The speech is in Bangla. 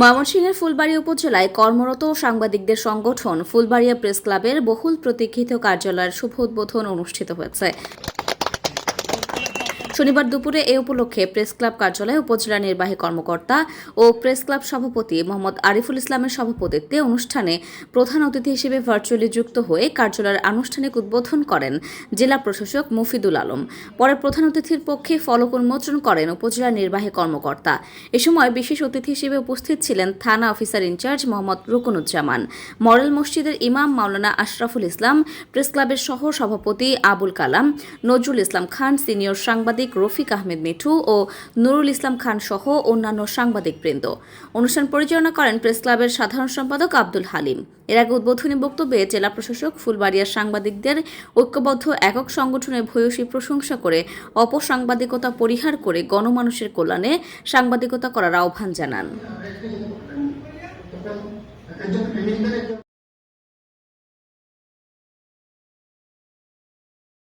ময়মনসিংহের ফুলবাড়ী উপজেলায় কর্মরত সাংবাদিকদের সংগঠন ফুলবাড়িয়া প্রেস ক্লাবের বহুল প্রতীক্ষিত কার্যালয়ের শুভ উদ্বোধন অনুষ্ঠিত হয়েছে। শনিবার দুপুরে এ উপলক্ষে প্রেস ক্লাব কার্যালয়ে উপজেলা নির্বাহী কর্মকর্তা ও প্রেস ক্লাব সভাপতি মোহাম্মদ আরিফুল ইসলামের সভাপতিত্বে অনুষ্ঠানে প্রধান অতিথি হিসেবে ভার্চুয়ালি যুক্ত হয়ে কার্যালয়ের আনুষ্ঠানিক উদ্বোধন করেন জেলা প্রশাসক মুফিদুল আলম। পরে প্রধান অতিথির পক্ষে ফলক উন্মোচন করেন উপজেলা নির্বাহী কর্মকর্তা। এ সময় বিশেষ অতিথি হিসেবে উপস্থিত ছিলেন থানা officer in charge Mohammad Rukonuzzaman model মসজিদের ইমাম মাওলানা আশরাফুল ইসলাম, প্রেস ক্লাবের সহ সভাপতি আবুল কালাম, নজরুল ইসলাম খান, সিনিয়র সাংবাদিক রফিক আহমেদ মিঠু ও নুরুল ইসলাম খান সহ অন্যান্য সাংবাদিক সাংবাদিকবৃন্দ অনুষ্ঠান পরিচালনা করেন প্রেস ক্লাবের সাধারণ সম্পাদক আব্দুল হালিম। এর আগে উদ্বোধনী বক্তব্যে জেলা প্রশাসক, ফুলবাড়িয়ার সাংবাদিকদের ঐক্যবদ্ধ একক সংগঠনের ভূয়সী প্রশংসা করে অপসাংবাদিকতা পরিহার করে গণমানুষের কল্যাণে সাংবাদিকতা করার আহ্বান জানান।